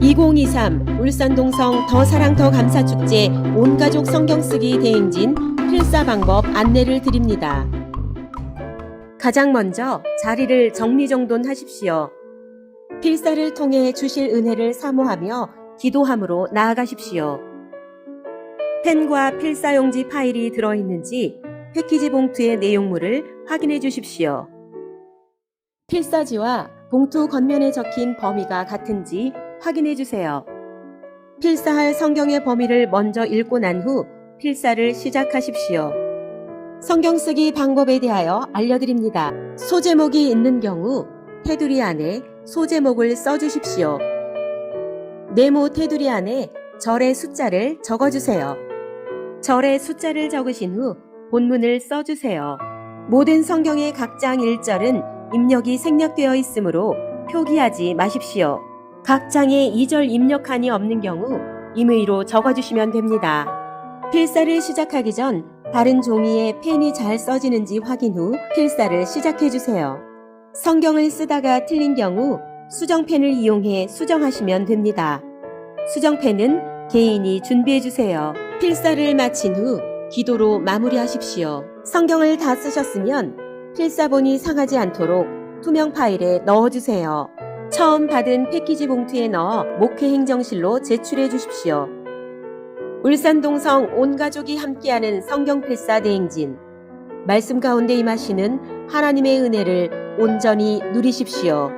2023 울산동성 더 사랑 더 감사 축제 온가족 성경 쓰기 대행진 필사 방법 안내를 드립니다. 가장 먼저 자리를 정리정돈하십시오. 필사를 통해 주실 은혜를 사모하며 기도함으로 나아가십시오. 펜과 필사용지 파일이 들어있는지 패키지 봉투의 내용물을 확인해 주십시오. 필사지와 봉투 겉면에 적힌 범위가 같은지 확인해 주세요. 필사할 성경의 범위를 먼저 읽고 난 후 필사를 시작하십시오. 성경 쓰기 방법에 대하여 알려드립니다. 소제목이 있는 경우 테두리 안에 소제목을 써주십시오. 네모 테두리 안에 절의 숫자를 적어주세요. 절의 숫자를 적으신 후 본문을 써주세요. 모든 성경의 각 장 1절은 입력이 생략되어 있으므로 표기하지 마십시오. 각 장에 2절 입력한이 없는 경우 임의로 적어주시면 됩니다. 필사를 시작하기 전 다른 종이에 펜이 잘 써지는지 확인 후 필사를 시작해주세요. 성경을 쓰다가 틀린 경우 수정펜을 이용해 수정하시면 됩니다. 수정펜은 개인이 준비해주세요. 필사를 마친 후 기도로 마무리하십시오. 성경을 다 쓰셨으면 필사본이 상하지 않도록 투명 파일에 넣어주세요. 처음 받은 패키지 봉투에 넣어 목회 행정실로 제출해 주십시오. 울산동성 온 가족이 함께하는 성경 필사 대행진. 말씀 가운데 임하시는 하나님의 은혜를 온전히 누리십시오.